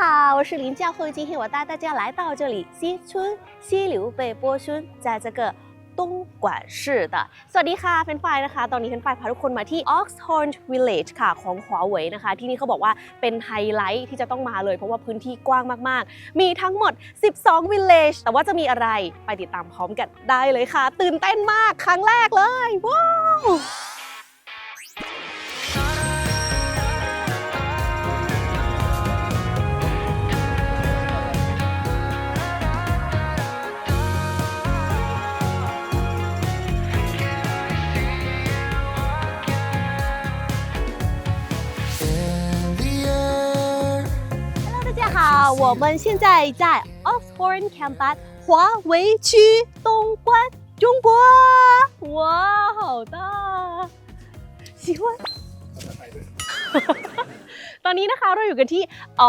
好，我是林教授。今天我带大家来到这里西村西柳北波村，在这个东莞市的สวัสดีค่ะเฟรนไฟนะคะ ตอนนี้เฟรนไฟพาทุกคนมาที่ Oxhorn Village ค่ะของหัวเว่ยนะคะ ที่นี่เขาบอกว่าเป็นไฮไลท์ที่จะต้องมาเลย เพราะว่าพื้นที่กว้างมากๆ มีทั้งหมด 12 village แต่ว่าจะมีอะไรไปติดตามพร้อมกันได้เลยค่ะ ตื่นเต้นมากครั้งแรกเลย ว้าว 大家好，我们现在在 Oxford Campus 华为区东莞，中国。哇，好大！喜欢。ตอนนี้นะคะเราอยู่กันที่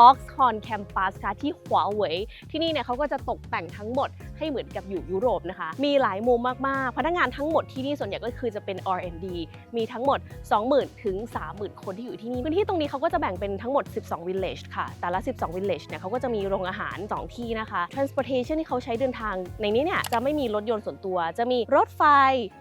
Oxford Campus ค่ะที่หัวเว่ยที่นี่เนี่ยเขาก็จะตกแต่งทั้งหมด ให้เหมือนกับอยู่ยุโรปนะคะ มีหลายมุมมากๆ พนักงานทั้งหมดที่นี่ส่วนใหญ่ก็คือจะเป็น R&D มีทั้งหมด 20,000 ถึง 30,000 คนที่อยู่ที่นี่ พื้นที่ตรงนี้เขาก็จะแบ่งเป็นทั้งหมด 12 village ค่ะ แต่ละ 12 village เนี่ยเขาก็จะมีโรงอาหาร 2 ที่นะคะ transportation ที่เขาใช้เดินทางในนี้เนี่ยจะไม่มีรถยนต์ส่วนตัว จะมีรถไฟ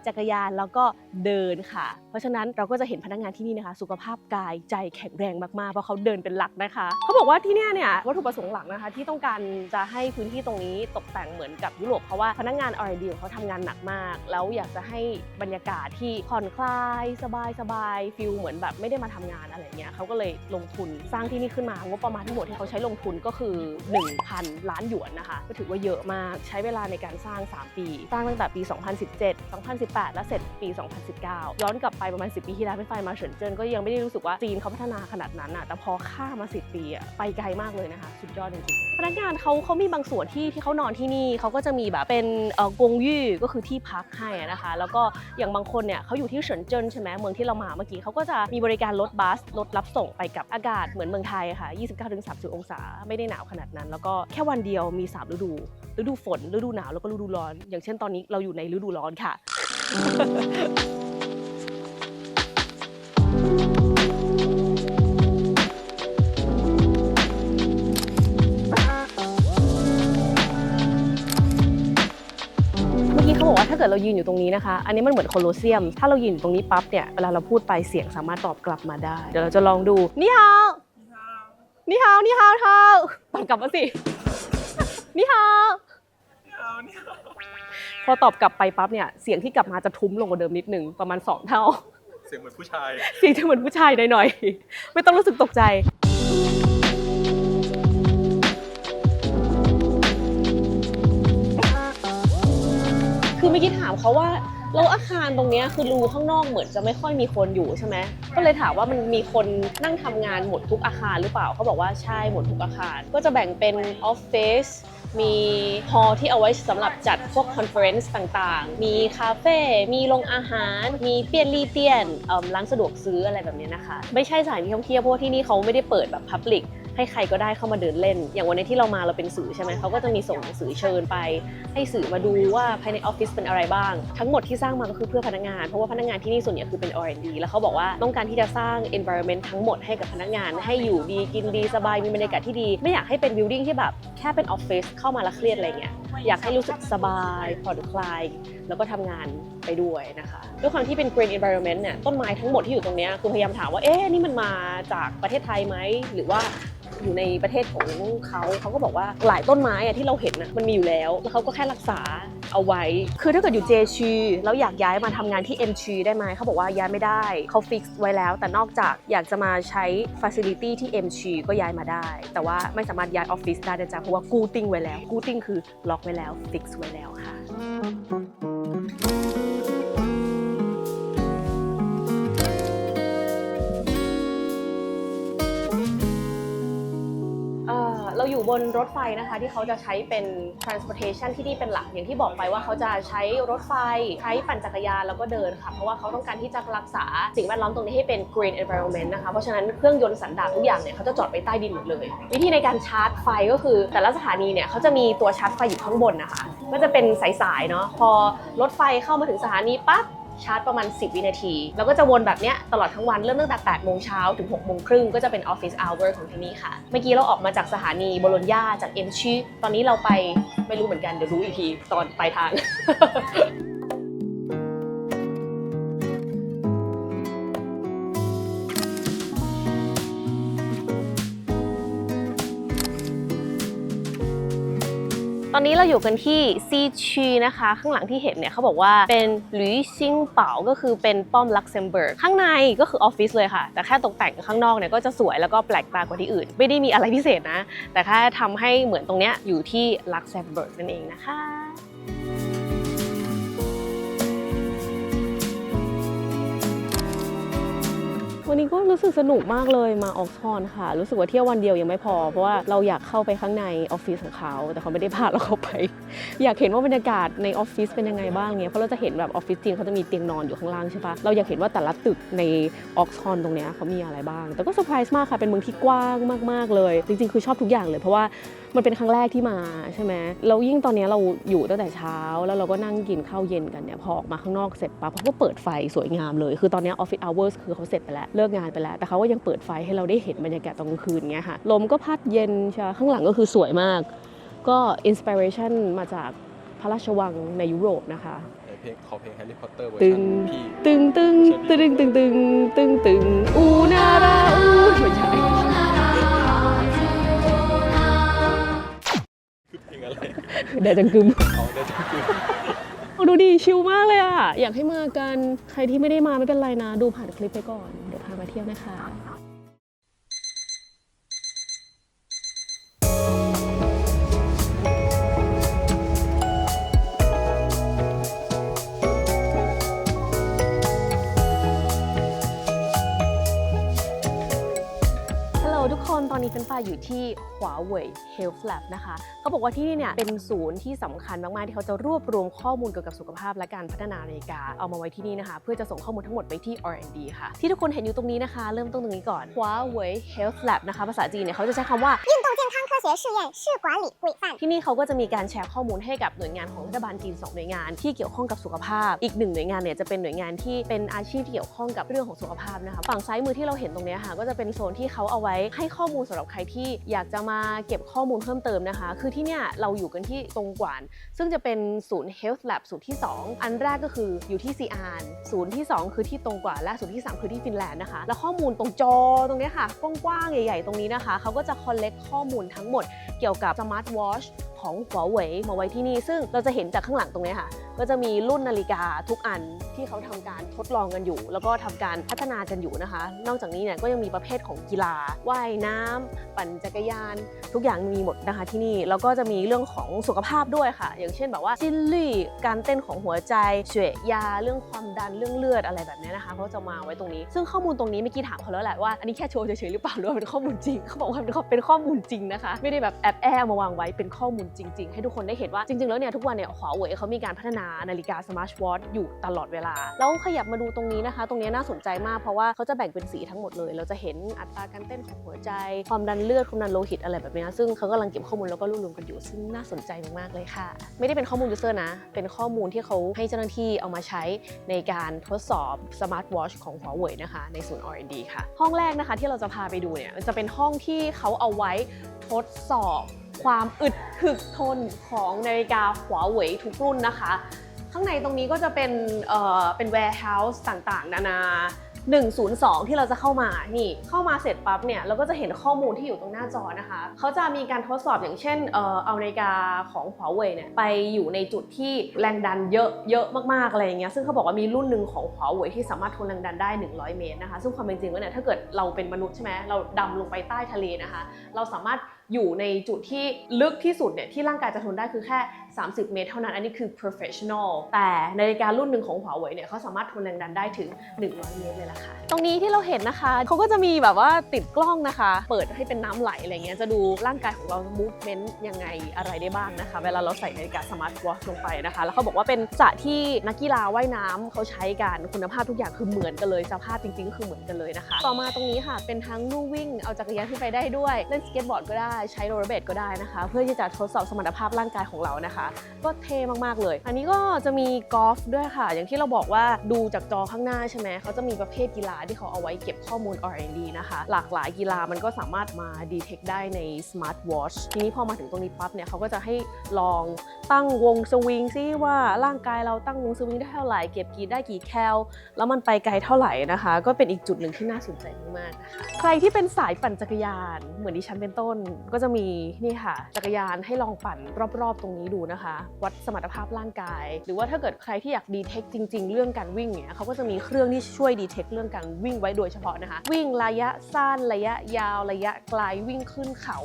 จักรยาน แล้วก็ เดินค่ะ เพราะฉะนั้นเราก็จะเห็นพนักงานที่นี่นะคะ สุขภาพกายใจแข็งแรงมากๆเพราะเขาเดินเป็นหลักนะคะเขาบอกว่าที่เนี่ยเนี่ยวัตถุประสงค์หลักนะคะ ที่ต้องการจะให้พื้นที่ตรงนี้ตกแต่งเหมือนกับยุโรปเพราะว่าพนักงาน R&D ของเขาทำงานหนักมาก แล้วอยากจะให้บรรยากาศที่ผ่อนคลายสบายสบายฟิลเหมือนแบบไม่ได้มาทำงานอะไรเงี้ยเขาก็เลยลงทุนสร้างที่นี่ขึ้นมางบประมาณทั้งหมดที่เขาใช้ลงทุนก็คือ 1,000 ล้านหยวนนะคะ ก็ถือว่าเยอะมากใช้เวลาในการสร้าง 3 ปี สร้างตั้งแต่ปี 2017 2018 และเสร็จปี2019 ย้อนกลับไปประมาณ 10 ปีที่แล้วเป็นไฟมาเฉินเจิ้นก็ยังไม่ได้รู้สึกว่าจีนเขาพัฒนาขนาดนั้นอะแต่พอข้ามา 10 ปีอะไปไกลมากเลยนะคะ สุดยอดจริงๆ พนักงานเขาเขามีบางส่วนที่ที่เขานอนที่นี่เขาก็จะมีแบบเป็นเอ่อกงยี่ก็คือที่พักให้อะนะคะ แล้วก็อย่างบางคนเนี่ยเขาอยู่ที่เฉินเจิ้นใช่ไหมเมืองที่เรามาเมื่อกี้เขาก็จะมีบริการรถบัสรถรับส่งไปกับอากาศเหมือนเมืองไทยค่ะ 29-30 องศาไม่ได้หนาวขนาดนั้น แล้วก็แค่วันเดียวมี 3 ฤดู ฤดูฝนฤดูหนาวแล้วก็ฤดูร้อน อย่างเช่นตอนนี้เราอยู่ในฤดูร้อนค่ะ เขาบอกว่าถ้าเกิดเรายืนอยู่ตรงนี้นะคะ อันนี้มันเหมือนโคลอเซียม ถ้าเรายืนอยู่ตรงนี้ปั๊บเนี่ย เวลาเราพูดไปเสียงสามารถตอบกลับมาได้ เดี๋ยวเราจะลองดู นี่ฮาวนี่ฮาวนี่ฮาวเท้าตอบกลับมาสิ นี่ฮาวพอตอบกลับไปปั๊บเนี่ย เสียงที่กลับมาจะทุ้มลงกว่าเดิมนิดนึง ประมาณ 2 เท่า เสียงเหมือนผู้ชาย เสียงจะเหมือนผู้ชายหน่อยๆ ไม่ต้องรู้สึกตกใจ กี้ถามเขาว่าแล้วอาคารตรงเนี้ยคือรูข้างนอกเหมือนจะไม่ค่อยมีคนอยู่ใช่ไหมก็เลยถามว่ามันมีคนนั่งทำงานหมดทุกอาคารหรือเปล่าเขาบอกว่าใช่หมดทุกอาคาร ก็จะแบ่งเป็นออฟฟิศมีฮอลที่เอาไว้สำหรับจัดพวกคอนเฟอเรนซ์ต่างๆ มีคาเฟ่ มีโรงอาหาร มีเปียนรีเตียนร้านสะดวกซื้ออะไรแบบนี้นะคะ ไม่ใช่สถานที่ท่องเที่ยวเพราะที่นี่เขาไม่ได้เปิดแบบพับลิก ให้ใครก็ได้เข้ามาเดินเล่น อย่างวันนี้ที่เรามาเราเป็นสื่อใช่ไหมเขาก็จะมีส่งหนังสือเชิญไป ให้สื่อมาดูว่าภายในออฟฟิศเป็นอะไรบ้าง ทั้งหมดที่สร้างมาก็คือเพื่อพนักงาน เพราะว่าพนักงานที่นี่ส่วนใหญ่คือเป็น R&D แล้วเขาบอกว่าต้องการที่จะสร้าง environment ทั้งหมดให้กับพนักงาน ให้อยู่ดีกินดีสบายมีบรรยากาศที่ดี ไม่อยากให้เป็น building ที่แบบแค่เป็นออฟฟิศเข้ามาแล้วเครียดอะไรเงี้ยอยากให้รู้สึกสบายผ่อนคลาย แล้วก็ทำงานไปด้วยนะคะ ด้วยความที่เป็น green environment เนี่ยต้นไม้ทั้งหมดที่อยู่ตรงนี้คือพยายามถามว่าเอ๊ะนี่มันมาจากประเทศไทยไหมหรือว่าอยู่ในประเทศของเขาเขาก็บอกว่าหลายต้นไม้อะที่เราเห็นนะมันมีอยู่แล้ว แล้วเขาก็แค่รักษาเอาไว้ คือถ้าเกิดอยู่เจชีแล้วอยากย้ายมาทำงานที่ M ชีได้ไหมเขาบอกว่าย้ายไม่ได้เขาฟิกไว้แล้ว แต่นอกจากอยากจะมาใช้ facility ที่ M ชีก็ย้ายมาได้ แต่ว่าไม่สามารถย้ายออฟฟิศได้นะจ๊ะเพราะว่ากูติ้งไว้แล้ว กูติ้งคือล็อกไว้แล้วฟิกไว้แล้วค่ะ เราอยู่บนรถไฟนะคะที่เขาจะใช้เป็น transportation ที่นี่เป็นหลักอย่างที่บอกไปว่าเขาจะใช้รถไฟใช้ปั่นจักรยานแล้วก็เดินค่ะ เพราะว่าเขาต้องการที่จะรักษาสิ่งแวดล้อมตรงนี้ให้เป็น green environment นะคะ เพราะฉะนั้นเครื่องยนต์สันดาปทุกอย่างเนี่ยเขาจะจอดไว้ใต้ดินหมดเลย วิธีในการชาร์จไฟก็คือ แต่ละสถานีเนี่ยเขาจะมีตัวชาร์จไฟอยู่ข้างบนนะคะ ก็จะเป็นสายๆเนาะพอรถไฟเข้ามาถึงสถานีปั๊บ ชาร์จประมาณ 10 วินาที แล้วก็จะวนแบบเนี้ยตลอดทั้งวันเริ่มตั้งแต่8โมงเช้าถึง6โมงครึ่งก็จะเป็นออฟฟิศอเวอร์ของที่นี่ค่ะ เมื่อกี้เราออกมาจากสถานีโบโลญญาจากเอ็มชีตอนนี้เราไปไม่รู้เหมือนกันเดี๋ยวรู้อีกทีตอนปลายทาง อนนี้เราอยู่กันที่ซีชีนะคะ ข้างหลังที่เห็นเนี่ยเขาบอกว่าเป็นหลุยซิงเป๋าก็คือเป็นป้อมลักเซมเบิร์กข้างในก็คือออฟฟิศเลยค่ะ แต่แค่ตกแต่งข้างนอกเนี่ยก็จะสวยแล้วก็แปลกตากว่าที่อื่น ไม่ได้มีอะไรพิเศษนะ แต่แค่ทำให้เหมือนตรงเนี้ยอยู่ที่ลักเซมเบิร์กนั่นเองนะคะ วันนี้ก็รู้สึกสนุกมากเลยมาออกซอนค่ะ รู้สึกว่าเที่ยววันเดียวยังไม่พอ เพราะว่าเราอยากเข้าไปข้างในออฟฟิศของเขา แต่เขาไม่ได้พาเราเข้าไป อยากเห็นว่าบรรยากาศในออฟฟิศเป็นยังไงบ้างเนี่ยเพราะเราจะเห็นแบบออฟฟิศจริงเขาจะมีเตียงนอนอยู่ข้างล่างใช่ปะเราอยากเห็นว่าแต่ละตึกในออกซอนตรงเนี้ยเขามีอะไรบ้าง แต่ก็เซอร์ไพรส์มากค่ะเป็นเมืองที่กว้างมาก ๆเลย จริงๆ คือชอบทุกอย่างเลยเพราะว่า มันเป็นครั้งแรกที่มาใช่ไหมแล้วยิ่งตอนเนี้ยเราอยู่ตั้งแต่เช้า แล้วเราก็นั่งกินข้าวเย็นกันเนี่ยพอออกมาข้างนอกเสร็จปั๊บเขาก็เปิดไฟสวยงามเลย คือตอนเนี้ออฟฟิศ hours คือเขาเสร็จไปแล้ว เลิกงานไปแล้ว แต่เขาก็ยังเปิดไฟให้เราได้เห็นบรรยากาศตอนกลางคืนเงี้ยค่ะลมก็พัดเย็นใช่ปะข้างหลังก็คือสวยมาก ก็อินสปิเรชันมาจากพระราชวังในยุโรปนะคะเพลงขอเพลงแฮร์รี่พอตเตอร์เวอร์ตึชังนพี่ตึงตึงตึงตึงตึงตึงตึงอูนาราอูไม่ใช่ เดยวจังกึมเอาได้จังคือโอ้ดูดีชิลมากเลยอะ อยากให้มากัน ใครที่ไม่ได้มาไม่เป็นไรนะ ดูผ่านคลิปไปก่อน เดี๋ยวพามาเที่ยวนะคะ อนนี้เป็นปาอยู่ที่ขวาเว่ย Health Lab นะคะเขาบอกว่าที่นี่เนี่ยเป็นศูนย์ที่สำคัญมาก ๆ ที่เขาจะรวบรวมข้อมูลเกี่ยวกับสุขภาพและการพัฒนานาฬิกา เอามาไว้ที่นี่นะคะ เพื่อจะส่งข้อมูลทั้งหมดไปที่ R&D ค่ะ ที่ทุกคนเห็นอยู่ตรงนี้นะคะ เริ่มต้นตรงนี้ก่อนขวาเว่ย Health Lab นะคะ ภาษาจีนเนี่ยเขาจะใช้คำว่า 运动健康科学试验试管理规范。 ที่นี่เขาก็จะมีการแชร์ข้อมูลให้กับหน่วยงานของรัฐบาลจีน 2 หน่วยงานที่เกี่ยวข้องกับสุขภาพ อีกหนึ่งหน่วยงานเนี่ยจะเป็นหน่วยงานที่เป็นอาชีพที่เกี่ยวข้องกับเรื่องของสุขภาพนะคะ ฝั่งซ้ายมือที่เราเห็นตรงเนี้ยค่ะก็จะเป็นโซนที่เขาเอาไว้ให้ข้อมูลสำหรับใคร ที่อยากจะมาเก็บข้อมูลเพิ่มเติมนะคะ คือที่เนี่ยเราอยู่กันที่ตรงกวาน ซึ่งจะเป็นศูนย์ Health Lab ศูนย์ที่ 2 อันแรกก็คืออยู่ที่ซีอานศูนย์ที่ 2 คือที่ตรงกวานและศูนย์ที่ 3 คือที่ฟินแลนด์นะคะ แล้วข้อมูลตรงจอตรงเนี้ยค่ะกว้างๆใหญ่ ๆ ตรงนี้นะคะเขาก็จะ collect ข้อมูลทั้งหมดเกี่ยวกับสมาร์ทวอช ของหัวเว่ยมาไว้ที่นี่ ซึ่งเราจะเห็นจากข้างหลังตรงนี้ค่ะ ก็จะมีรุ่นนาฬิกาทุกอันที่เขาทำการทดลองกันอยู่ แล้วก็ทำการพัฒนากันอยู่นะคะ นอกจากนี้เนี่ยก็ยังมีประเภทของกีฬาว่ายน้ำปั่นจักรยาน ทุกอย่างมีหมดนะคะที่นี่ แล้วก็จะมีเรื่องของสุขภาพด้วยค่ะ อย่างเช่นแบบว่าซินลี่การเต้นของหัวใจเฉวยยาเรื่องความดันเรื่องเลือดอะไรแบบนี้นะคะเขาจะมาไว้ตรงนี้ ซึ่งข้อมูลตรงนี้เมื่อกี้ถามเขาแล้วแหละว่าอันนี้แค่โชว์เฉยๆหรือเปล่าหรือว่าเป็นข้อมูลจริงเขาบอกว่าเป็นข้อเป็นข้อมูลจริงนะคะ ไม่ได้แบบแอบแอบมาวางไว้เป็นข้อมูลจริง ๆ ให้ทุกคนได้เห็นว่าจริง ๆ แล้วเนี่ยทุกวันเนี่ยหัวเว่ยเขามีการพัฒนานาฬิกาสมาร์ทวอทอยู่ตลอดเวลา แล้วขยับมาดูตรงนี้นะคะ ตรงนี้น่าสนใจมากเพราะว่าเขาจะแบ่งเป็นสีทั้งหมดเลย เราจะเห็นอัตราการเต้นของหัวใจ ความดันเลือดความดันโลหิตอะไรแบบนี้ซึ่งเขากำลังเก็บข้อมูลแล้วก็รวบรวมกันอยู่ซึ่งน่าสนใจมากๆเลยค่ะ ไม่ได้เป็นข้อมูลยูเซอร์นะ เป็นข้อมูลที่เขาให้เจ้าหน้าที่เอามาใช้ในการทดสอบสมาร์ทวอชของหัวเว่ยนะคะในศูนย์ R&D ค่ะ ห้องแรกนะคะที่เราจะพาไปดูเนี่ยจะเป็นห้องที่เขาเอาไว้ทดสอบความอึดถึกทนของนาฬิกาหัวเว่ยทุกรุ่นนะคะ ข้างในตรงนี้ก็จะเป็นเอ่อเป็น warehouse ต่างๆ นานา 102 ที่เราจะเข้ามา นี่ เข้ามาเสร็จปั๊บเนี่ยเราก็จะเห็นข้อมูลที่อยู่ตรงหน้าจอนะคะ เขาจะมีการทดสอบอย่างเช่น เอ่อ เอานาฬิกาของ Huawei เนี่ยไปอยู่ในจุดที่แรงดันเยอะเยอะมากๆอะไรอย่างเงี้ย ซึ่งเขาบอกว่ามีรุ่นหนึ่งของ Huawei ที่สามารถทนแรงดันได้ 100 เมตรนะคะ ซึ่งความเป็นจริงแล้วเนี่ย ถ้าเกิดเราเป็นมนุษย์ใช่ไหมเราดำลงไปใต้ทะเลนะคะ เราสามารถ อยู่ในจุดที่ลึกที่สุดเนี่ยที่ร่างกายจะทนได้คือแค่30 เมตร เท่านั้น อันนี้คือ professional แต่นาฬิการุ่นหนึ่งของ Huawei เนี่ยเขาสามารถทนแรงดันได้ถึง 100 เมตรเลยล่ะค่ะ ตรงนี้ที่เราเห็นนะคะ เขาก็จะมีแบบว่าติดกล้องนะคะ เปิดให้เป็นน้ำไหลอะไรเงี้ย จะดูร่างกายของเรา movement ยังไงอะไรได้บ้างนะคะ เวลาเราใส่นาฬิกาสมาร์ทวอทลงไปนะคะ แล้วเขาบอกว่าเป็นสระที่นักกีฬาว่ายน้ำเขาใช้กัน คุณภาพทุกอย่างคือเหมือนกันเลย สภาพจริงๆก็คือเหมือนกันเลยนะคะ ต่อมาตรงนี้ค่ะ เป็นทั้งลู่วิ่ง เอาจักรยานขึ้นไปได้ด้วย เล่นสเก็ตบอร์ดก็ได้ ใช้โรลเลอร์เบดก็ได้นะคะ เพื่อที่จะทดสอบสมรรถภาพร่างกายของเรานะคะก็เท่มากๆเลย อันนี้ก็จะมีกอล์ฟด้วยค่ะ อย่างที่เราบอกว่าดูจากจอข้างหน้าใช่ไหมเขาจะมีประเภทกีฬาที่เขาเอาไว้เก็บข้อมูล R&D นะคะ หลากหลายกีฬามันก็สามารถมาดีเทคได้ใน Smart Watch ทีนี้พอมาถึงตรงนี้ปั๊บเนี่ยเขาก็จะให้ลองตั้งวงสวิงซิว่าร่างกายเราตั้งวงสวิงได้เท่าไหร่เก็บกี่ได้กี่แคลแล้วมันไปไกลเท่าไหร่นะคะ ก็เป็นอีกจุดหนึ่งที่น่าสนใจมากๆนะคะใครที่เป็นสายปั่นจักรยาน เหมือนดิฉันเป็นต้น ก็จะมีนี่ค่ะจักรยานให้ลองปั่นรอบๆ ตรงนี้ดูนะคะ วัดสมรรถภาพร่างกาย หรือว่าถ้าเกิดใครที่อยากดีเทคจริง ๆ เรื่องการวิ่งเนี่ยเขาก็จะมีเครื่องที่ช่วยดีเทคเรื่องการวิ่งไว้โดยเฉพาะนะคะ วิ่งระยะสั้นระยะยาวระยะไกลวิ่งขึ้นเขา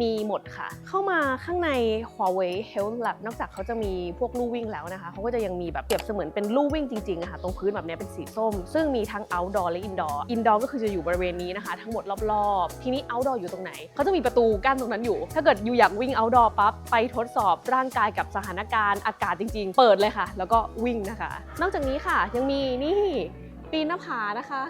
มีหมดค่ะ เข้ามาข้างใน Huawei Health Lab นอกจากเขาจะมีพวกลู่วิ่งแล้วนะคะเขาก็จะยังมีแบบเปรียบเสมือนเป็นลู่วิ่งจริงๆอะค่ะตรงพื้นแบบเนี้ยเป็นสีส้ม ซึ่งมีทั้ง outdoor และ indoor indoor ก็คือจะอยู่บริเวณนี้นะคะ ทั้งหมดรอบๆ ทีนี้ outdoor อยู่ตรงไหนเขาจะมีประตูกั้นตรงนั้นอยู่ ถ้าเกิดอยู่อยากวิ่ง outdoor ปั๊บไปทดสอบร่างกายกับสถานการณ์อากาศจริง ๆ เปิดเลยค่ะ แล้วก็วิ่งนะคะ นอกจากนี้ค่ะ ยังมีนี่ปีนหน้าผานะคะ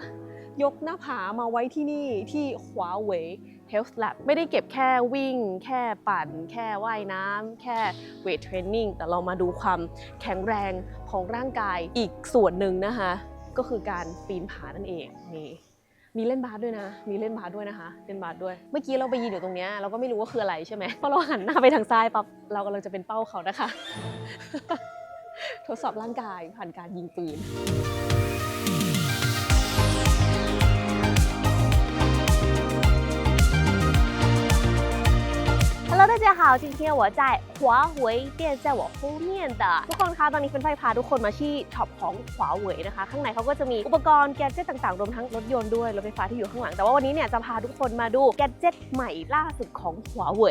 ยกหน้าผามาไว้ที่นี่ที่ Huawei Health Lab ไม่ได้เก็บแค่วิ่ง แค่ปั่น แค่ว่ายน้ำแค่เวทเทรนนิ่งแต่เรามาดูความแข็งแรงของร่างกายอีกส่วนหนึ่งนะคะ ก็คือการปีนผานั่นเองนี่ มีเล่นบาสด้วยนะ มีเล่นบาสด้วยนะคะ เล่นบาสด้วย เมื่อกี้เราไปยืนอยู่ตรงเนี้ยเราก็ไม่รู้ว่าคืออะไรใช่ไหมพอเราหันหน้าไปทางซ้ายปั๊บเรากำลังจะเป็นเป้าเขานะคะ ทดสอบร่างกายผ่านการยิงปืน Hello，大家好，今天我在华为店，在我后面的ทุกคนคะตอนนี้เป็นไฟพาทุกคนมาที่ช็อปของ华为นะคะ ข้างในเขาก็จะมีอุปกรณ์แกดเจิตต่างๆ รวมทั้งรถยนต์ด้วย รถไฟฟ้าที่อยู่ข้างหลัง แต่ว่าวันนี้เนี่ยจะพาทุกคนมาดูแกดเจิตใหม่ล่าสุดของ华为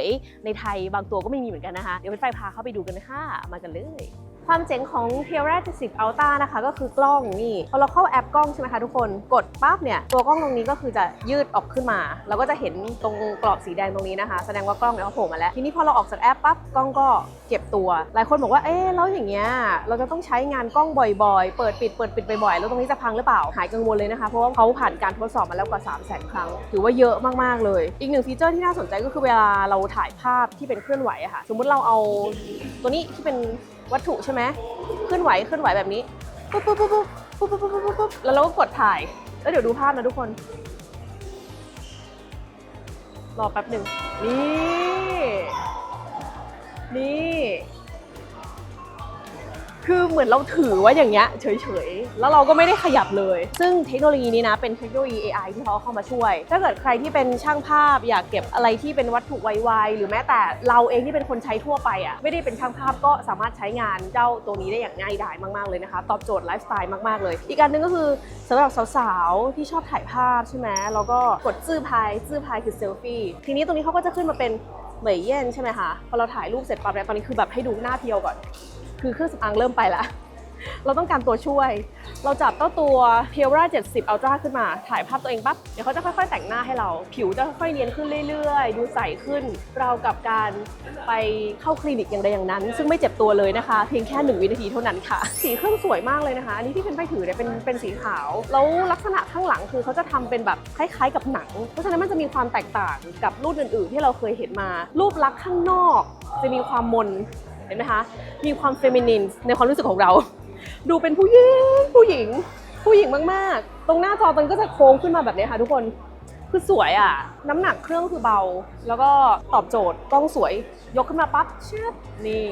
ในไทยบางตัวก็ไม่มีเหมือนกันนะคะ เดี๋ยวเป็นไฟพาเข้าไปดูกันเลยค่ะ มากันเลย ความเจ๋งของ p i e r a 70 Ultra นะคะก็คือกล้องนี่พอเราเข้าแอปกล้องใช่ไหมคะทุกคนกดปั๊บเนี่ยตัวกล้องตรงนี้ก็คือจะยืดออกขึ้นมา เราก็จะเห็นตรงกรอบสีแดงตรงนี้นะคะ แสดงว่ากล้องเนี่ยเขาโผล่มาแล้ว ทีนี้พอเราออกจากแอปปั๊บกล้องก็เก็บตัว หลายคนบอกว่าเอ๊ะแล้วอย่างเงี้ยเราจะต้องใช้งานกล้องบ่อยๆ เปิดปิดเปิดปิดบ่อยๆแล้วตรงนี้จะพังหรือเปล่าหายกังวลเลยนะคะเพราะว่าเขาผ่านการทดสอบมาแล้วกว่า 3 0 0 0 0 0 ครั้ง ถือว่าเยอะมากๆเลย อีกหนึ่งฟีเจอร์ที่น่าสนใจก็คือเวลาเราถ่ายภาพที่เป็นเคลื่อนไหวอะค่ะ สมมุติเราเอาตัวนี้ที่เป็น วัตถุใช่ไหมเคลื่อนไหวเคลื่อนไหวแบบนี้ปุ๊บปุ๊บปุ๊บปุ๊บปุ๊บปุ๊บปุ๊บปุ๊บปุ๊บแล้วเราก็กดถ่าย แล้วเดี๋ยวดูภาพนะทุกคน รอแป๊บหนึ่งนี่ นี่ คือเหมือนเราถือไว่าอย่างเงี้ยเฉยๆ แล้วเราก็ไม่ได้ขยับเลย ซึ่งเทคโนโลยีนี้นะเป็นเทคโนโลยี AI ที่เขาเอาเข้ามาช่วย ถ้าเกิดใครที่เป็นช่างภาพอยากเก็บอะไรที่เป็นวัตถุไวๆหรือแม้แต่เราเองที่เป็นคนใช้ทั่วไปอะไม่ได้เป็นช่างภาพก็สามารถใช้งานเจ้าตัวนี้ได้อย่างง่ายดายมากๆเลยนะคะ ตอบโจทย์ไลฟ์สไตล์มากๆเลย อีกอันหนึงก็คือสำหรับสาวๆที่ชอบถ่ายภาพใช่ไหมแล้วก็กดจื้อพายจื้อพายคือเซลฟี่ทีนี้ตรงนี้เขาก็จะขึ้นมาเป็นเหมยเย่นใช่ไหมคะพอเราถ่ายรูปเสร็จปั๊บเนี่ยตอนนี้คือแบบให้ดูหน้าเพียวก่อน คือเครื่องสำอางเริ่มไปแล้วเราต้องการตัวช่วย เราจับเจ้าตัว p i e r a 70 Ultra ขึ้นมา ถ่ายภาพตัวเองปั๊บ เดี๋ยวเขาจะค่อย ๆ แต่งหน้าให้เรา ผิวจะค่อยๆเนียนขึ้นเรื่อย ๆ ดูใสขึ้น เรากับการไปเข้าคลินิกอย่างใดอย่างนั้น ซึ่งไม่เจ็บตัวเลยนะคะ เพียงแค่ 1 วินาทีเท่านั้นค่ะ สีเครื่องสวยมากเลยนะคะ อันนี้ที่เป็นไฟถือเนี่ยเป็นเป็นสีขาว แล้วลักษณะข้างหลังคือเขาจะทำเป็นแบบคล้ายๆ กับหนัง เพราะฉะนั้นมันจะมีความแตกต่างกับรุ่นอื่น ๆ ที่เราเคยเห็นมา รูปลักษณ์ข้างนอก จะมีความมน เห็นไหมคะ มีความเฟมินินในความรู้สึกของเรา ดูเป็นผู้หญิง ผู้หญิง ผู้หญิงมากๆ ตรงหน้าจอมันก็จะโค้งขึ้นมาแบบนี้ค่ะทุกคน คือสวยอะ น้ำหนักเครื่องคือเบา แล้วก็ตอบโจทย์กล้องสวย ยกขึ้นมาปั๊บเชิบนี่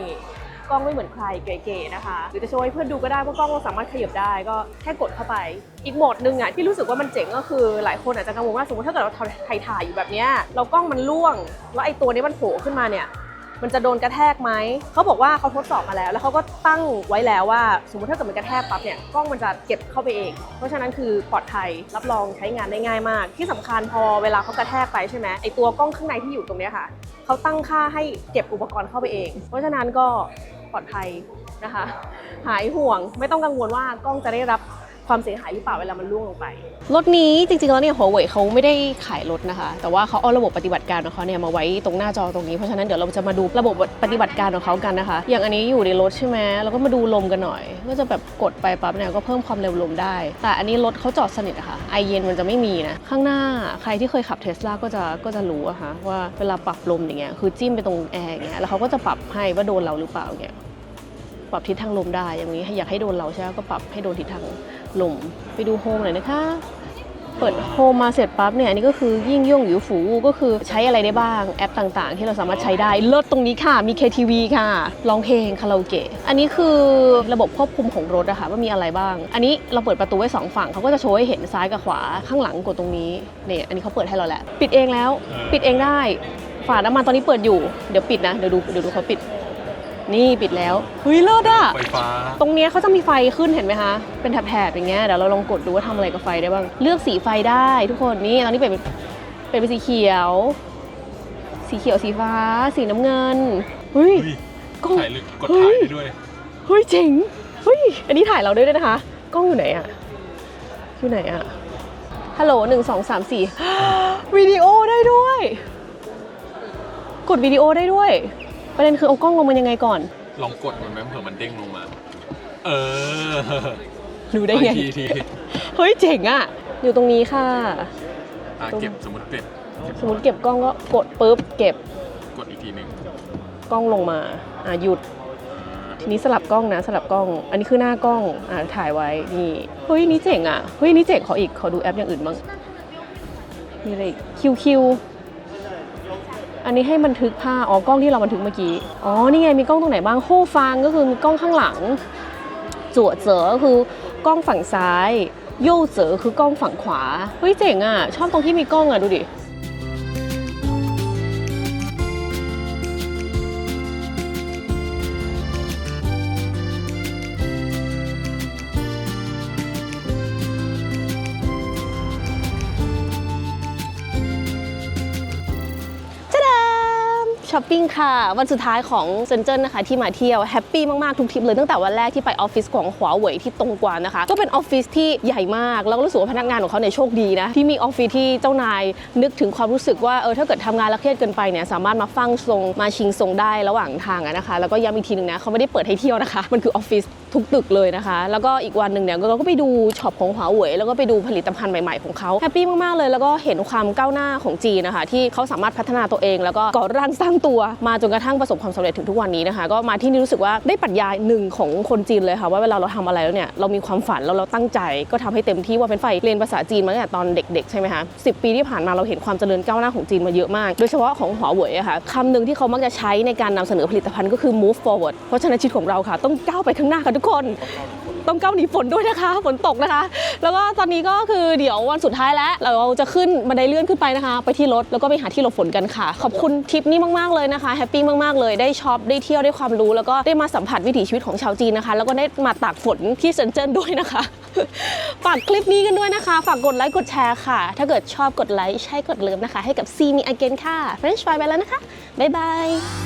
กล้องไม่เหมือนใครเก๋ๆนะคะ หรือจะโชว์ให้เพื่อนดูก็ได้เพราะกล้องเราสามารถขยับได้ก็แค่กดเข้าไป อีกโหมดหนึ่งอะที่รู้สึกว่ามันเจ๋งก็คือ หลายคนอาจจะกังวลว่าสมมติถ้าเกิดเราถ่ายถ่ายอยู่แบบเนี้ยเรากล้องมันล่วง แล้วไอ้ตัวนี้มันโผล่ขึ้นมาเนี่ย มันจะโดนกระแทกไหม เขาบอกว่าเขาทดสอบมาแล้ว แล้วเขาก็ตั้งไว้แล้วว่า สมมติถ้าเกิดมันกระแทกปั๊บเนี่ยกล้องมันจะเก็บเข้าไปเอง เพราะฉะนั้นคือปลอดภัยรับรองใช้งานได้ง่ายมาก ที่สำคัญพอเวลาเขากระแทกไปใช่ไหมไอตัวกล้องข้างในที่อยู่ตรงนี้ค่ะเขาตั้งค่าให้เก็บอุปกรณ์เข้าไปเอง เพราะฉะนั้นก็ปลอดภัยนะคะ หายห่วงไม่ต้องกังวลว่ากล้องจะได้รับ ความเสียหายหรือเปล่าเวลามันล่วงลงไป รถนี้จริงๆแล้วเนี่ยหัวเว่ยเขาไม่ได้ขายรถนะคะ แต่ว่าเขาเอาระบบปฏิบัติการของเขาเนี่ยมาไว้ตรงหน้าจอตรงนี้เพราะฉะนั้นเดี๋ยวเราจะมาดูระบบปฏิบัติการของเขากันนะคะ อย่างอันนี้อยู่ในรถใช่ไหมเราก็มาดูลมกันหน่อย ก็จะแบบกดไปปั๊บเนี่ยก็เพิ่มความเร็วลมได้ แต่อันนี้รถเขาจอดสนิทอะค่ะไอเย็นมันจะไม่มีนะข้างหน้าใครที่เคยขับเทสลาก็จะก็จะรู้อะค่ะว่าเวลาปรับลมอย่างเงี้ยคือจิ้มไปตรงแอร์อย่างเงี้ยแล้วเขาก็จะปรับให้ว่าโดนเราหรือเปล่าอย่างเงี้ยปรับทิศทางลมได้อย่างนี้อยากให้โดนเราใช่ไหมก็ปรับให้โดนทิศทาง ลมไปดูโฮมหน่อยนะคะ เปิดโฮมมาเสร็จปั๊บเนี่ยอันนี้ก็คือยิ่งย่งหรือฝูก็คือใช้อะไรได้บ้างแอปต่างๆ ที่เราสามารถใช้ได้เลิศตรงนี้ค่ะ มี KTV ค่ะร้องเพลงคาราโอเกะอันนี้คือระบบควบคุมของรถอะค่ะว่ามีอะไรบ้าง อันนี้เราเปิดประตูไว้สองฝั่งเขาก็จะโชว์ให้เห็นซ้ายกับขวาข้างหลังกดตรงนี้เนี่ยอันนี้เขาเปิดให้เราแล้ว ปิดเองแล้ว ปิดเองได้ฝาน้ำมันตอนนี้เปิดอยู่เดี๋ยวปิดนะเดี๋ยวดูเดี๋ยวดูเขาปิด นี่ปิดแล้วเฮ้ยเลิศอะไฟฟ้า ตรงเนี้ยเขาจะมีไฟขึ้นเห็นไหมคะ เป็นแถบๆอย่างเงี้ยเดี๋ยวเราลองกดดูว่าทำอะไรกับไฟได้บ้าง เลือกสีไฟได้ทุกคนนี่ตอนนี้เป็นเป็นเป็นสีเขียว สีเขียวสีฟ้า สีน้ำเงินเฮ้ยกล้องถ่ายลึกกดถ่ายได้ด้วย เฮ้ยเจ๋งเฮ้ยอันนี้ถ่ายเราด้วยนะคะกล้องอยู่ไหนอะอยู่ไหนอะฮัลโหลหนึ่งสองสามสี่วิดีโอได้ด้วย กดวิดีโอได้ด้วย ประเด็นคือเอากล้องลงมันยังไงก่อน ลองกดมันไหมเผื่อมันเด้งลงมา เออรู้ได้ไง ทีทีทีเฮ้ยเจ๋งอะอยู่ตรงนี้ค่ะ อะเก็บสมมติเก็บเก็บสมมติเก็บกล้องก็กดปุ๊บเก็บกดอีกทีหนึ่งกล้องลงมาอะหยุด ทีนี้สลับกล้องนะสลับกล้อง อันนี้คือหน้ากล้องอะถ่ายไว้นี่เฮ้ยนี่เจ๋งอะเฮ้ยนี่เจ๋งขออีกขอดูแอปอย่างอื่นบ้างมีอะไรคิวคิว อันนี้ให้บันทึกภาพ อ๋อกล้องที่เราบันทึกเมื่อกี้ อ๋อ นี่ไงมีกล้องตรงไหนบ้างโฮฟางก็คือมีกล้องข้างหลังจั่วเจอคือกล้องฝั่งซ้ายโย่เจอคือกล้องฝั่งขวา เฮ้ยเจ๋งอะ ชอบตรงที่มีกล้องอะดูดิ ช้อปปิ้งค่ะ วันสุดท้ายของเซนเจิ้นนะคะ ที่มาเที่ยวแฮปปี้มาก ๆ ทุกทริปเลยตั้งแต่วันแรกที่ไปออฟฟิศของหัวเวยที่ตรงกวานนะคะ ก็เป็นออฟฟิศที่ใหญ่มาก แล้วก็รู้สึกว่าพนักงานของเขาเนี่ยโชคดีนะ ที่มีออฟฟิศที่เจ้านายนึกถึงความรู้สึกว่าเออถ้าเกิดทำงานแล้วเครียดเกินไปเนี่ยสามารถมาฟังทรงมาชิงทรงได้ระหว่างทางนะคะ แล้วก็ย้ำอีกทีหนึ่งนะเขาไม่ได้เปิดให้เที่ยวนะคะมันคือออฟฟิศ ทุกตึกเลยนะคะ แล้วก็อีกวันหนึ่งเนี่ยเราก็ไปดูช็อปของหัวเว่ยแล้วก็ไปดูผลิตภัณฑ์ใหม่ ๆของเขาแฮปปี้มากๆเลย แล้วก็เห็นความก้าวหน้าของจีนนะคะ ที่เขาสามารถพัฒนาตัวเอง แล้วก็ก่อร่างสร้างตัวมาจนกระทั่งประสบความสำเร็จถึงทุกวันนี้นะคะ ก็มาที่นี่รู้สึกว่าได้ปรัชญาหนึ่งของคนจีนเลยค่ะว่าเวลาเราทำอะไรแล้วเนี่ยเรามีความฝันแล้วเราตั้งใจก็ทำให้เต็มที่ว่าเป็นไฟเรียนภาษาจีนมาตั้งแต่ตอนเด็กๆใช่ไหมคะสิปีที่ผ่านมาเราเห็นความเจริญก้าวหน้าของจีนมาเยอะมาก โดยเฉพาะของหัวเว่ยอะค่ะคำหนึ่งที่เขามักจะใช้ในการนำเสนอผลิตภัณฑ์ก็คือ move forward เพราะฉะนั้นชีวิตของเราค่ะ ต้องก้าวไปข้างหน้าค่ะทุกคนต้องก้าวหนีฝนด้วยนะคะฝนตกนะคะ แล้วก็ตอนนี้ก็คือเดี๋ยววันสุดท้ายแล้ว เราจะขึ้นบันไดเลื่อนขึ้นไปนะคะ ไปที่รถแล้วก็ไปหาที่หลบฝนกันค่ะ ขอบคุณทริปนี้มากๆเลยนะคะแฮปปี้มากๆเลยได้ช็อปได้เที่ยวได้ความรู้ แล้วก็ได้มาสัมผัสวิถีชีวิตของชาวจีนนะคะ แล้วก็ได้มาตากฝนที่เซินเจิ้นด้วยนะคะฝากคลิปนี้กันด้วยนะคะ ฝากกดไลค์กดแชร์ค่ะ ถ้าเกิดชอบกดไลค์ใช่กดเลิฟนะคะ ให้กับซีมีอเกนค่ะ French Fry ไปแล้วนะคะบ๊ายบาย